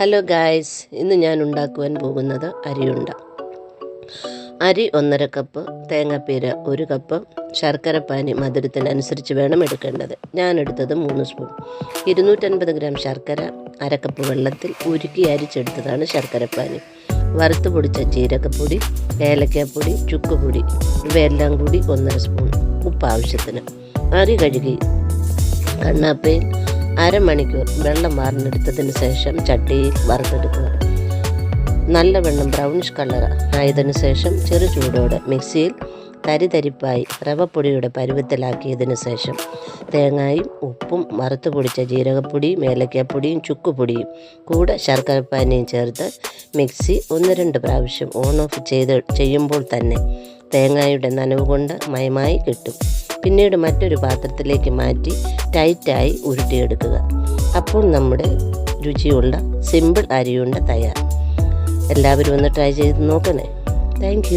Hello guys ഇന്ന് ഞാൻ ഉണ്ടാക്കുവാൻ പോകുന്നത് അരിയുണ്ട. അരി ഒന്നര കപ്പ് തേങ്ങാപ്പീര ഒരു കപ്പ് ശർക്കരപ്പാനി മധുരത്തിനനുസരിച്ച് വേണം എടുക്കേണ്ടത്. ഞാൻ എടുത്തത് മൂന്ന് സ്പൂൺ ഇരുന്നൂറ്റൻപത് ഗ്രാം ശർക്കര അരക്കപ്പ് വെള്ളത്തിൽ ഉരുക്കി അരിച്ചെടുത്തതാണ് ശർക്കരപ്പാനി വറുത്ത് പൊടിച്ച ജീരകപ്പൊടി ഏലക്കാപ്പൊടി ചുക്കുപൊടി ഇവയെല്ലാം കൂടി ഒന്നര സ്പൂൺ ഉപ്പ് ആവശ്യത്തിന്. അരി കഴുകി കണ്ണാപ്പയിൽ അരമണിക്കൂർ വെള്ളം വാർന്നെടുത്തതിന് ശേഷം ചട്ടിയിൽ വറുത്തെടുക്കുക. നല്ല വെള്ളം ബ്രൗണിഷ് കളർ ആയതിനു ശേഷം ചെറു ചൂടോടെ മിക്സിയിൽ തരിതരിപ്പായി റവപ്പൊടിയുടെ പരുവത്തിലാക്കിയതിനു ശേഷം തേങ്ങായും ഉപ്പും വറുത്ത് പൊടിച്ച ജീരകപ്പൊടിയും ഏലക്കാപ്പൊടിയും ചുക്കുപൊടിയും കൂടെ ശർക്കരപ്പാനിയും ചേർത്ത് മിക്സി ഒന്ന് രണ്ട് പ്രാവശ്യം ഓൺ ഓഫ് ചെയ്ത് ചെയ്യുമ്പോൾ തന്നെ തേങ്ങായുടെ നനവ് കൊണ്ട് മയമായി കിട്ടും. പിന്നീട് മറ്റൊരു പാത്രത്തിലേക്ക് മാറ്റി ടൈറ്റായി ഉരുട്ടിയെടുക്കുക. അപ്പോൾ നമ്മുടെ രുചിയുള്ള സിമ്പിൾ അരിയുണ്ട തയ്യാർ. എല്ലാവരും ഒന്ന് ട്രൈ ചെയ്ത് നോക്കണേ. താങ്ക്